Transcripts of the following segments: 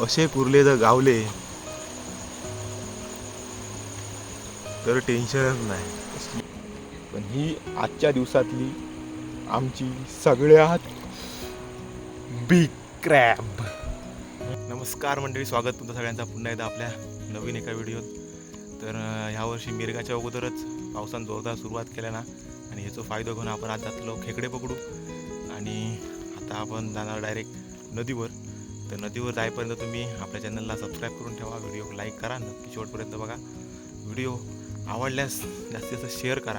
असे कुर्ले जर गावले तर टेन्शनच नाही. पण ही आजच्या दिवसातली आमची सगळ्यात बिग क्रॅब नमस्कार मंडळी स्वागत तुमचं सगळ्यांचा. पुन्हा एकदा आपल्या नवीन एका व्हिडिओत. तर ह्यावर्षी मिरगाच्या अगोदरच पावसानं जोरदार सुरुवात केल्या ना आणि ह्याचा फायदा घेऊन आपण आज जातलो खेकडे पकडू. आणि आता आपण जाणार डायरेक्ट नदीवर. तर नदीवर जाईपर्यंत तुम्ही आपल्या चॅनलला सबस्क्राईब करून ठेवा. व्हिडिओ लाईक करा. नक्की शेवटपर्यंत बघा. व्हिडिओ आवडल्यास जास्तीत जास्त शेअर करा.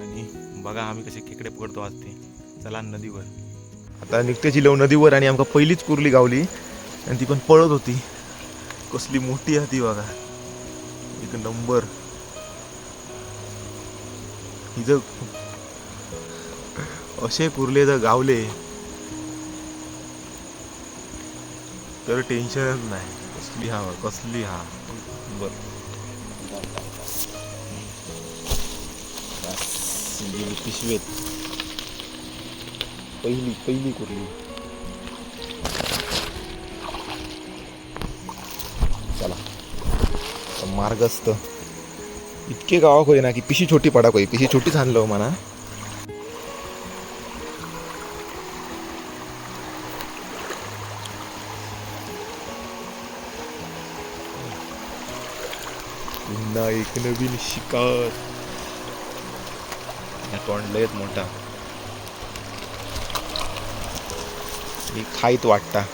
आणि बघा आम्ही कसे खेकडे पकडतो आज ते. चला नदीवर. आता निघतेची लव नदीवर आणि आमका पहिलीच कुर्ली गावली. आणि ती पण पळत होती. कसली मोठी आहे ती बघा. एक नंबर हिज असे कुर्ले जर गावले तर टेन्शनच नाही. कसली हा कसली हा. बर. पिशवेत. पहिली पहिली कुठली चला. आता मार्गस्थ. इतके गावाक होई ना की पिशी छोटी पडाक होई पिशी छोटीच आणलं हो म्हणा. पुन्हा एक नवीन शिकार. या तोंडलयच मोठा. ही खाईत वाटता.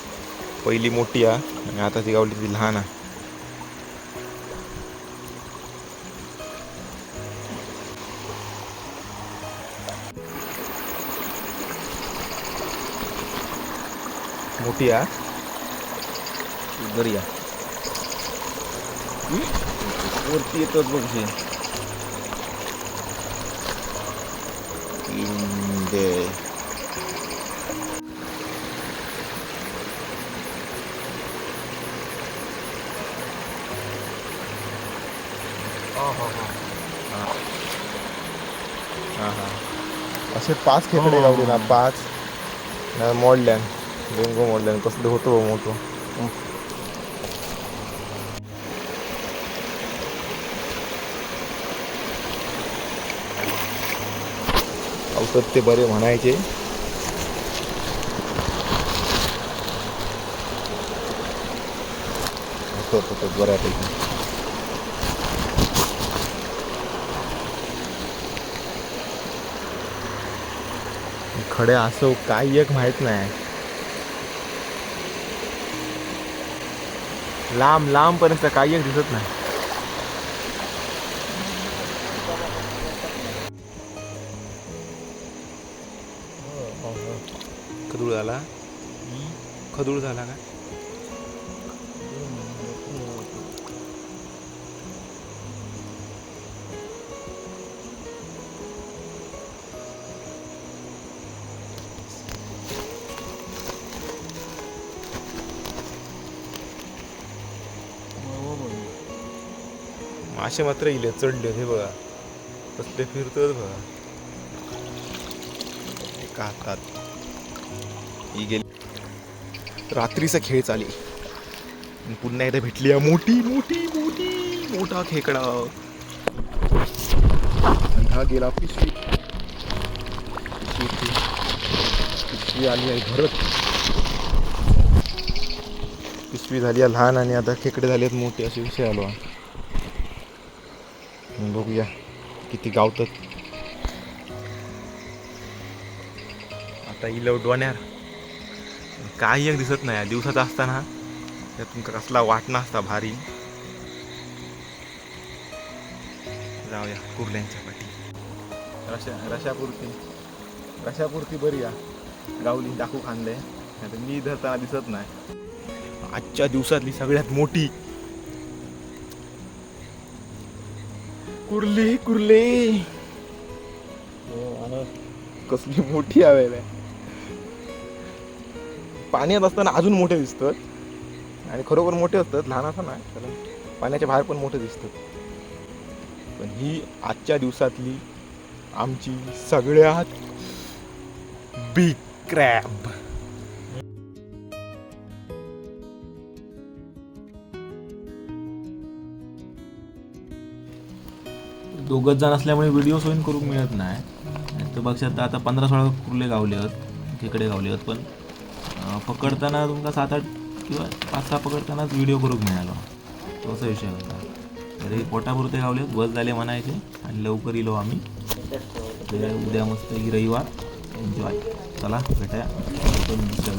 पहिली मोठी हा आणि आता ती गावली ती लहान हा मोठी हा बरी हा वरती येतोच बघ हे इंडे हां हां असे पाच खेकडे लावले ना पाच ना मोडल्यान डेंगू मोडल्यान कसलं होतं हो मोठं औषध ते बरे म्हणायचे. असत होतं बऱ्यापैकी. खडे असो काही एक माहीत नाही. लांब लांब पर्यंत काही एक दिसत नाही. खदूळ झाला? खदूळ झाला का? मासे मात्र इले चढले हे बघा. कसले फिरतोच बघा. एका हातात. ही गेली. रात्रीचा खेळ चाली. पुन्हा एकदा भेटली मोठी मोठी मोठी मोठा खेकडा. आणि हा गेला पिशवी. पिशवी आली आहे भरत पिशवी झाली आहे लहान आणि आता खेकडे झाले आहेत मोठे असे विषय आलो. बघूया किती गावतात. आता इलव डोण्यार काही एक दिसत नाही. दिवसात असताना त्यातून कसला वाटणं असता भारी. जाऊया कुर्ल्यांच्या पाठी. रशा रशापुरती. रशापुरती बरी या. गावली दाखवू खांदे. नाही मी धरताना दिसत नाही. आजच्या दिवसातली सगळ्यात मोठी. कुर्ली कुर्ले. हो, कसली मोठी हवे पाण्यात असताना अजून मोठे दिसतात. आणि खरोखर मोठे असतात लहान असताना कारण पाण्याच्या बाहेर पण मोठे दिसतात. पण ही आजच्या दिवसातली आमची सगळ्यात बिग क्रॅब दोघंच जण असल्यामुळे व्हिडिओ सोयीन करून मिळत नाही. तर पक्षात आता पंधरा सोळा कुर्ले गावले आहेत तिकडे गावले आहेत पण पकडताना तुमचा सात आठ किंवा पाच सहा पकडतानाच व्हिडिओ करूक मिळालो. तो असा विषय होता. तरी पोटापुरते गावले बस झाले म्हणायचे आणि लवकर इलो आम्ही. उद्या मस्त ही रविवार. एन्जॉय चला भेटाया. दुसऱ्या